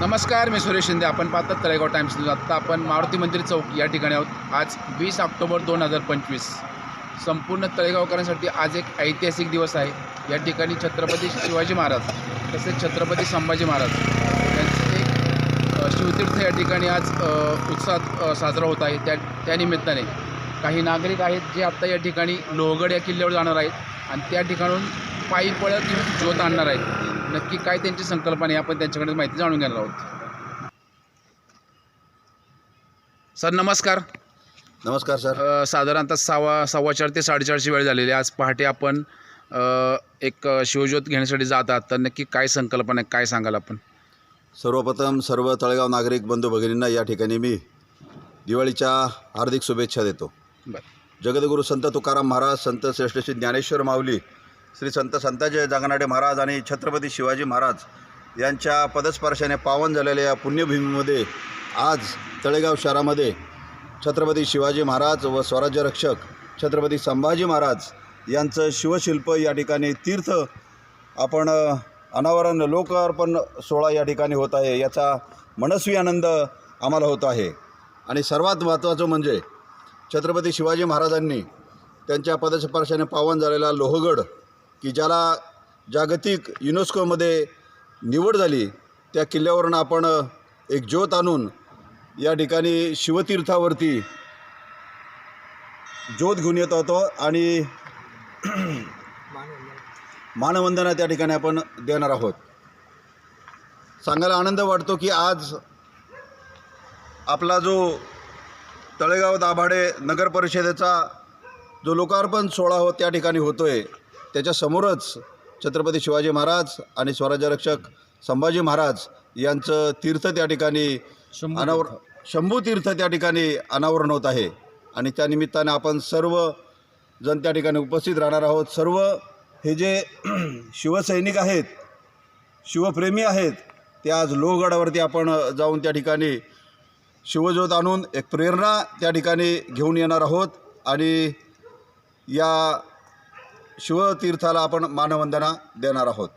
नमस्कार मी सुरेश शिंदे. आपण पाहतात तळेगाव टाइम्स न्यूज. आत्ता आपण मारुती मंदिर चौक या ठिकाणी आहोत. आज वीस ऑक्टोबर दोन हजार पंचवीस. संपूर्ण तळेगावकरांसाठी आज एक ऐतिहासिक दिवस आहे. या ठिकाणी छत्रपती शिवाजी महाराज तसेच छत्रपती संभाजी महाराज यांचे एक शिवतीर्थ या ठिकाणी आज उत्साहात साजरा होत आहे. त्या त्यानिमित्ताने काही नागरिक आहेत जे आत्ता या ठिकाणी लोहगड या किल्ल्यावर जाणार आहेत आणि त्या ठिकाणून पायी पळत ज्योत आणणार आहेत. नक्की काय त्यांची संकल्पना आहे आपण त्यांच्याकडे माहिती जाणून घेणार आहोत. सर नमस्कार. नमस्कार सर. साधारणतः सव्वा सव्वा चार ते साडेचारची वेळ झालेली आज पहाटे आपण एक शिवज्योत घेण्यासाठी जात आहात. तर नक्की काय संकल्पना आहे काय सांगाल आपण? सर्वप्रथम सर्व तळेगाव नागरिक बंधू भगिनींना या ठिकाणी मी दिवाळीच्या हार्दिक शुभेच्छा देतो. बरं. जगद्गुरू संत तुकाराम महाराज संत श्रेष्ठ श्री ज्ञानेश्वर माऊली श्री संत संताजी जगनाडे महाराज आणि छत्रपती शिवाजी महाराज यांच्या पदस्पर्शाने पावन झालेल्या या पुण्यभूमीमध्ये आज तळेगाव शहरामध्ये छत्रपती शिवाजी महाराज व स्वराज्य रक्षक छत्रपती संभाजी महाराज यांचं शिवशिल्प या ठिकाणी तीर्थ आपण अनावरण लोकार्पण सोहळा या ठिकाणी होत आहे याचा मनस्वी आनंद आम्हाला होत आहे. आणि सर्वात महत्त्वाचं म्हणजे छत्रपती शिवाजी महाराजांनी त्यांच्या पदस्पर्शाने पावन झालेला लोहगड की ज्याला जागतिक युनेस्कोमध्ये निवड झाली त्या किल्ल्यावरून आपण एक ज्योत आणून या ठिकाणी शिवतीर्थावरती ज्योत घेऊन येत होतो आणि मानवंदना त्या ठिकाणी आपण देणार आहोत. सांगायला आनंद वाटतो की आज आपला जो तळेगाव दाभाडे नगर परिषदेचा जो लोकार्पण सोहळा हो त्या ठिकाणी होतो आहे त्याच्यासमोरच छत्रपती शिवाजी महाराज आणि स्वराज्यरक्षक संभाजी महाराज यांचं तीर्थ त्या ठिकाणी अनावर शंभू तीर्थ त्या ठिकाणी अनावरण होत आहे. आणि त्या निमित्ताने आपण सर्व जण त्या ठिकाणी उपस्थित राहणार आहोत. सर्व हे जे शिवसैनिक आहेत शिवप्रेमी आहेत ते आज लोहगडावरती आपण जाऊन त्या ठिकाणी शिवज्योत आणून एक प्रेरणा त्या ठिकाणी घेऊन येणार आहोत. आणि या शिवतीर्थाला आपण मानवंदना देणार आहोत.